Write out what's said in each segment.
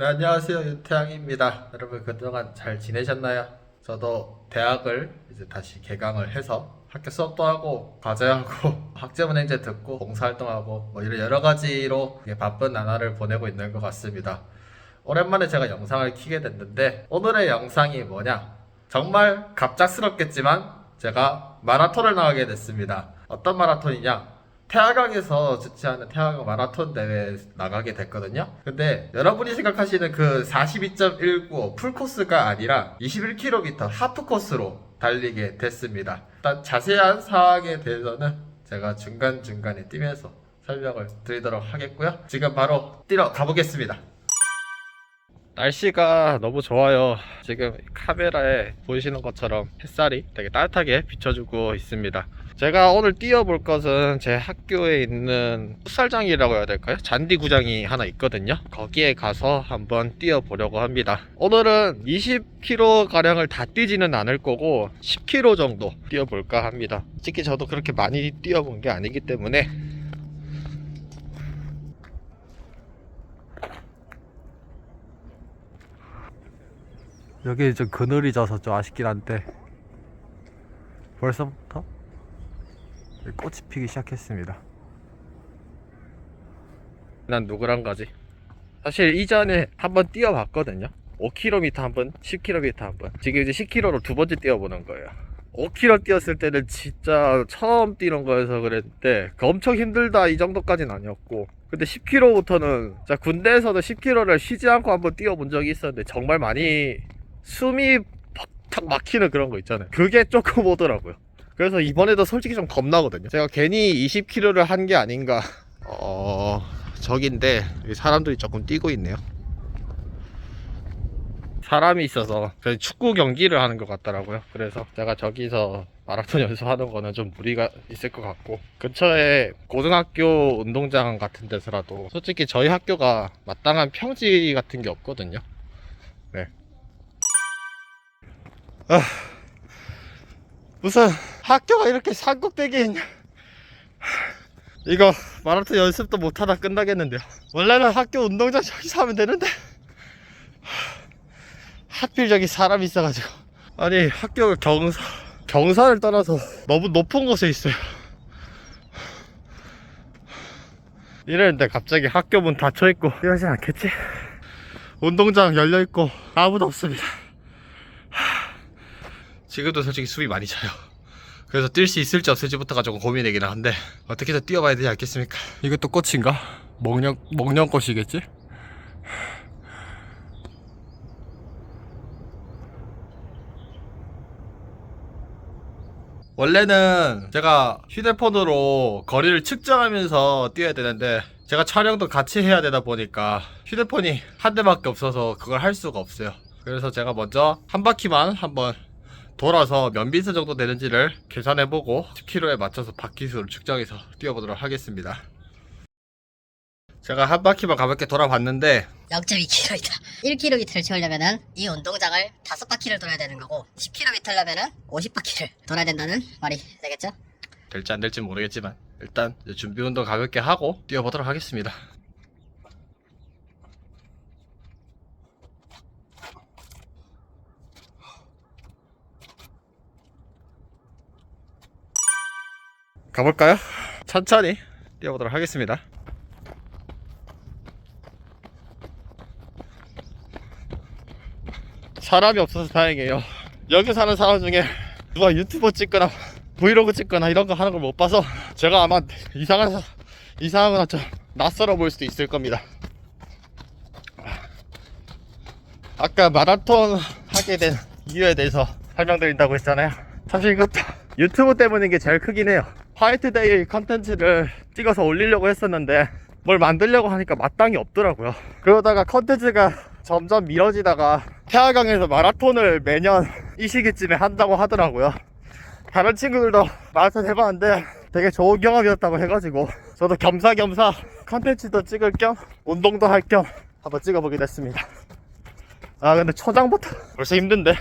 네, 안녕하세요. 윤태양입니다. 여러분 그동안 잘 지내셨나요? 저도 대학을 이제 다시 개강을 해서 학교 수업도 하고 과제하고 학제문 행제 듣고 봉사활동하고 뭐 이런 여러 가지로 바쁜 나날을 보내고 있는 것 같습니다. 오랜만에 제가 영상을 키게 됐는데 오늘의 영상이 뭐냐? 정말 갑작스럽겠지만 제가 마라톤을 나가게 됐습니다. 어떤 마라톤이냐? 태화강에서 주최하는 태화강 마라톤 대회에 나가게 됐거든요. 근데 여러분이 생각하시는 그 42.195 풀코스가 아니라 21km 하프 코스로 달리게 됐습니다. 일단 자세한 사항에 대해서는 제가 중간중간에 뛰면서 설명을 드리도록 하겠고요. 지금 바로 뛰러 가보겠습니다. 날씨가 너무 좋아요. 지금 카메라에 보이시는 것처럼 햇살이 되게 따뜻하게 비춰주고 있습니다. 제가 오늘 뛰어볼 것은 제 학교에 있는 풋살장이라고 해야 될까요? 잔디구장이 하나 있거든요. 거기에 가서 한번 뛰어보려고 합니다. 오늘은 20km 가량을 다 뛰지는 않을 거고 10km 정도 뛰어볼까 합니다. 솔직히 저도 그렇게 많이 뛰어본 게 아니기 때문에 여기 좀 그늘이 져서 좀 아쉽긴 한데 벌써부터 꽃이 피기 시작했습니다. 난 누구랑 가지? 사실 이전에 한번 뛰어봤거든요. 5km 한 번, 10km 한 번. 지금 이제 10km로 두 번째 뛰어보는 거예요. 5km 뛰었을 때는 진짜 처음 뛰는 거여서 그랬는데 그 엄청 힘들다 이 정도까지는 아니었고 근데 10km부터는 자 군대에서도 10km를 쉬지 않고 한번 뛰어본 적이 있었는데 정말 많이 숨이 팍팍 막히는 그런 거 있잖아요. 그게 조금 오더라고요. 그래서 이번에도 솔직히 좀 겁나거든요. 제가 괜히 20km를 한 게 아닌가. 어, 저긴데 사람들이 조금 뛰고 있네요. 사람이 있어서 축구 경기를 하는 것 같더라고요. 그래서 제가 저기서 마라톤 연습하는 거는 좀 무리가 있을 것 같고 근처에 고등학교 운동장 같은 데서라도 솔직히 저희 학교가 마땅한 평지 같은 게 없거든요. 네. 아, 무슨 학교가 이렇게 산꼭대기에 있냐? 이거 마라톤 연습도 못하다 끝나겠는데요. 원래는 학교 운동장 저기서 하면 되는데. 하필 저기 사람이 있어가지고. 아니 학교가 경사 경사를 떠나서 너무 높은 곳에 있어요. 이랬는데 갑자기 학교 문 닫혀있고. 이러진 않겠지? 운동장 열려있고 아무도 없습니다 지금도 솔직히 숨이 많이 차요. 그래서 뛸 수 있을지 없을지부터가 조금 고민이긴 한데 어떻게 든 뛰어봐야 되지 않겠습니까? 이것도 꽃인가? 목련 목련꽃이겠지? 원래는 제가 휴대폰으로 거리를 측정하면서 뛰어야 되는데 제가 촬영도 같이 해야 되다 보니까 휴대폰이 한 대밖에 없어서 그걸 할 수가 없어요. 그래서 제가 먼저 한 바퀴만 한번 돌아서 몇 미터 정도 되는지를 계산해보고 10km에 맞춰서 바퀴수를 측정해서 뛰어보도록 하겠습니다. 제가 한 바퀴만 가볍게 돌아봤는데 0.2km. 1km를 채우려면은 이 운동장을 다섯 바퀴를 돌아야 되는 거고 10km려면은 50바퀴를 돌아야 된다는 말이 되겠죠? 될지 안 될지 모르겠지만 일단 준비 운동 가볍게 하고 뛰어보도록 하겠습니다. 가볼까요? 천천히 뛰어보도록 하겠습니다. 사람이 없어서 다행이에요. 여기 사는 사람 중에 누가 유튜버 찍거나 브이로그 찍거나 이런 거 하는 걸 못 봐서 제가 아마 이상한 사- 이상하거나 좀 낯설어 보일 수도 있을 겁니다. 아까 마라톤 하게 된 이유에 대해서 설명드린다고 했잖아요. 사실 이것도 유튜브 때문인 게 제일 크긴 해요. 화이트데이 컨텐츠를 찍어서 올리려고 했었는데 뭘 만들려고 하니까 마땅히 없더라고요. 그러다가 컨텐츠가 점점 미뤄지다가 태화강에서 마라톤을 매년 이 시기쯤에 한다고 하더라고요. 다른 친구들도 마라톤 해봤는데 되게 좋은 경험이었다고 해가지고 저도 겸사겸사 컨텐츠도 찍을 겸 운동도 할 겸 한번 찍어보게 됐습니다. 아 근데 초장부터 벌써 힘든데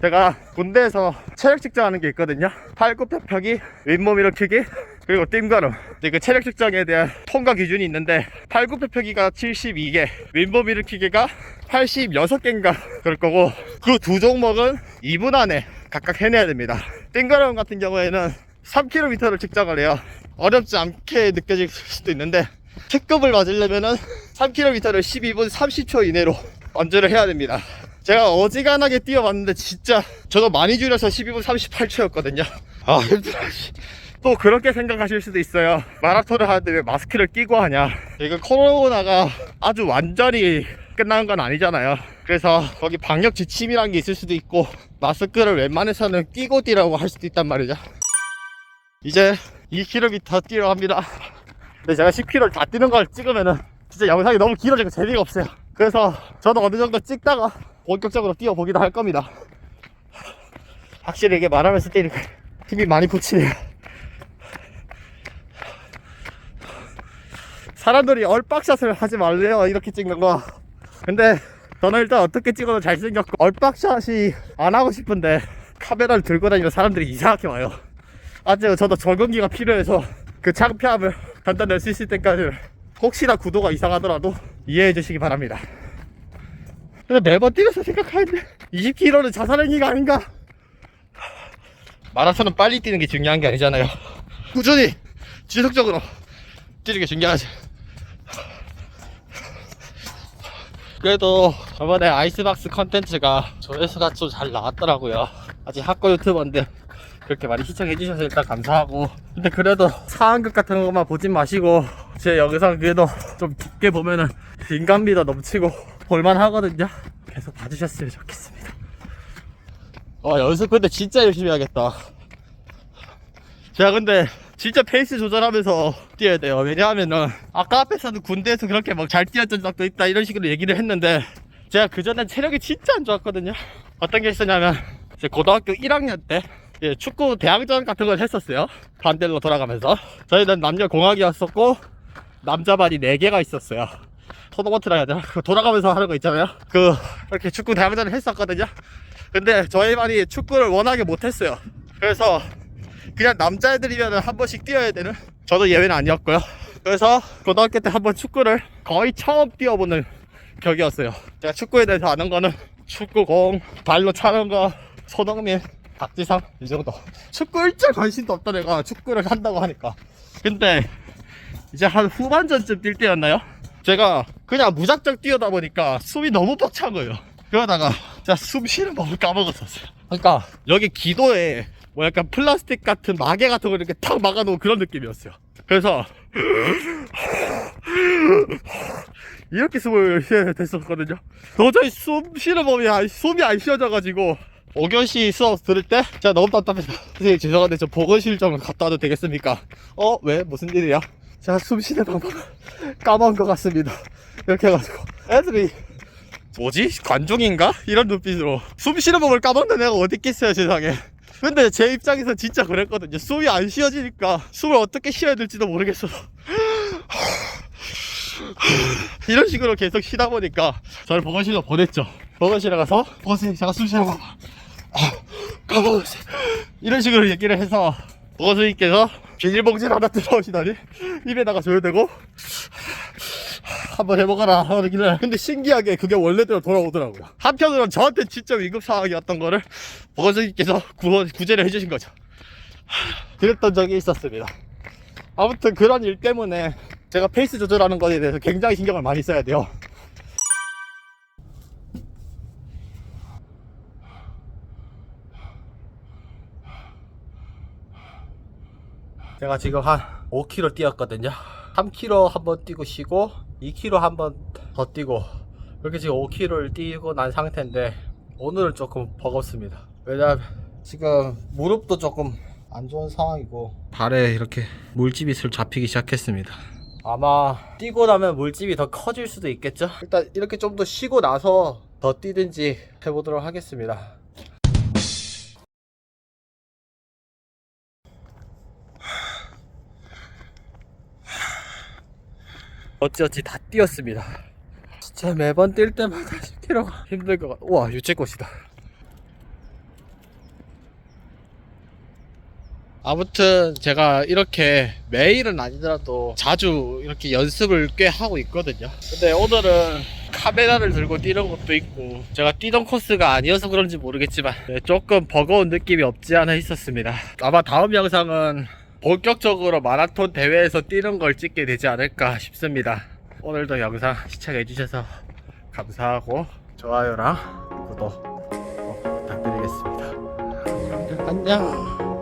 제가 군대에서 체력 측정하는 게 있거든요. 팔굽혀펴기, 윗몸 일으키기, 그리고 띵걸음. 그 체력 측정에 대한 통과 기준이 있는데 팔굽혀펴기가 72개, 윗몸 일으키기가 86개인가 그럴 거고 그 두 종목은 2분 안에 각각 해내야 됩니다. 띵걸음 같은 경우에는 3km를 측정을 해요. 어렵지 않게 느껴질 수도 있는데 특급을 맞으려면은 3km를 12분 30초 이내로 완주를 해야 됩니다. 제가 어지간하게 뛰어봤는데 진짜 저도 많이 줄여서 12분 38초였거든요. 아 힘들어. 씨. 또 그렇게 생각하실 수도 있어요. 마라톤을 하는데 왜 마스크를 끼고 하냐. 이거 코로나가 아주 완전히 끝난 건 아니잖아요. 그래서 거기 방역 지침이라는 게 있을 수도 있고 마스크를 웬만해서는 끼고 뛰라고 할 수도 있단 말이죠. 이제 2km 뛰러 갑니다. 근데 제가 10km 다 뛰는 걸 찍으면은 진짜 영상이 너무 길어지고 재미가 없어요. 그래서 저도 어느 정도 찍다가 본격적으로 뛰어보기도 할 겁니다. 확실히 이게 말하면서 뛰니까 힘이 많이 붙이네요. 사람들이 얼빡샷을 하지 말래요. 이렇게 찍는 거. 근데 저는 일단 어떻게 찍어도 잘생겼고 얼빡샷이 안 하고 싶은데 카메라를 들고 다니면 사람들이 이상하게 와요. 아직 저도 적응기가 필요해서 그 창피함을 단단히 수 있을 때까지 혹시나 구도가 이상하더라도 이해해 주시기 바랍니다. 근데 매번 뛰면서 생각하는데 20km는 자살행위가 아닌가? 마라톤은 빨리 뛰는 게 중요한 게 아니잖아요. 꾸준히 지속적으로 뛰는 게 중요하지. 그래도 저번에 아이스박스 컨텐츠가 조회수가 좀 잘 나왔더라고요. 아직 학과 유튜버인데 그렇게 많이 시청해 주셔서 일단 감사하고 근데 그래도 상황극 같은 것만 보진 마시고 제 영상 그래도 좀 깊게 보면은 인간미도 넘치고 볼만 하거든요. 계속 봐주셨으면 좋겠습니다. 와 연습 근데 진짜 열심히 하겠다. 제가 근데 진짜 페이스 조절하면서 뛰어야 돼요. 왜냐하면은 아까 앞에서는 군대에서 그렇게 막 잘 뛰었던 적도 있다 이런 식으로 얘기를 했는데 제가 그전엔 체력이 진짜 안 좋았거든요. 어떤 게 있었냐면 제 고등학교 1학년 때 예, 축구 대항전 같은 걸 했었어요. 반대로 돌아가면서. 저희는 남녀 공학이었었고, 남자반이 4개가 있었어요. 토너먼트라 해야 되나? 그 돌아가면서 하는 거 있잖아요. 그, 이렇게 축구 대항전을 했었거든요. 근데 저희 반이 축구를 워낙에 못했어요. 그래서, 그냥 남자애들이면 한 번씩 뛰어야 되는? 저도 예외는 아니었고요. 그래서, 고등학교 때 한 번 축구를 거의 처음 뛰어보는 격이었어요. 제가 축구에 대해서 아는 거는 축구공, 발로 차는 거, 손흥민, 박지성 이 정도 축구 일절 관심도 없던 애가 축구를 한다고 하니까 근데 이제 한 후반전쯤 뛸 때였나요? 제가 그냥 무작정 뛰어다 보니까 숨이 너무 벅찬 거예요 그러다가 제가 숨 쉬는 법을 까먹었었어요 그러니까 여기 기도에 뭐 약간 플라스틱 같은 마개 같은 걸 이렇게 탁 막아놓은 그런 느낌이었어요 그래서 이렇게 숨을 쉬어야 됐었거든요 도저히 숨 쉬는 법이 안- 숨이 안 쉬어져가지고 5교시 수업 들을 때 제가 너무 답답해서 선생님 죄송한데 저 보건실 좀 갔다 와도 되겠습니까? 어? 왜? 무슨 일이야? 제가 숨 쉬는 방법을 까먹은 것 같습니다. 이렇게 해가지고. 애들이 뭐지? 관중인가? 이런 눈빛으로. 숨 쉬는 법을 까먹는 애가 어디 있겠어요 세상에. 근데 제 입장에서 진짜 그랬거든요. 숨이 안 쉬어지니까 숨을 어떻게 쉬어야 될지도 모르겠어서. 이런 식으로 계속 쉬다 보니까 저를 보건실로 보냈죠. 보건실에 가서 보건실 제가 숨 쉬는 거 까먹었어요. 이런 식으로 얘기를 해서 보건수님께서 비닐봉지를 하나 들어오시더니? 입에다가 줘야 되고? 한번 해먹어라 하길래. 근데 신기하게 그게 원래대로 돌아오더라고요. 한편으로는 저한테 진짜 위급 상황이었던 거를 보건수님께서 구원, 구제를 해주신 거죠. 그랬던 적이 있었습니다. 아무튼 그런 일 때문에 제가 페이스 조절하는 것에 대해서 굉장히 신경을 많이 써야 돼요 제가 지금 한 5km 뛰었거든요. 3km 한번 뛰고 쉬고 2km 한번 더 뛰고 이렇게 지금 5km를 뛰고 난 상태인데 오늘은 조금 버겁습니다. 왜냐면 지금 무릎도 조금 안 좋은 상황이고 발에 이렇게 물집이 슬 잡히기 시작했습니다. 아마 뛰고 나면 물집이 더 커질 수도 있겠죠? 일단 이렇게 좀 더 쉬고 나서 더 뛰든지 해보도록 하겠습니다. 어찌어찌 다 뛰었습니다. 진짜 매번 뛸 때마다 10km가 힘들 것 같아. 우와, 유채꽃이다. 아무튼 제가 이렇게 매일은 아니더라도 자주 이렇게 연습을 꽤 하고 있거든요. 근데 오늘은 카메라를 들고 뛰는 것도 있고 제가 뛰던 코스가 아니어서 그런지 모르겠지만 네, 조금 버거운 느낌이 없지 않아 있었습니다. 아마 다음 영상은 본격적으로 마라톤 대회에서 뛰는 걸 찍게 되지 않을까 싶습니다. 오늘도 영상 시청해주셔서 감사하고 좋아요랑 구독 꼭 부탁드리겠습니다. 안녕.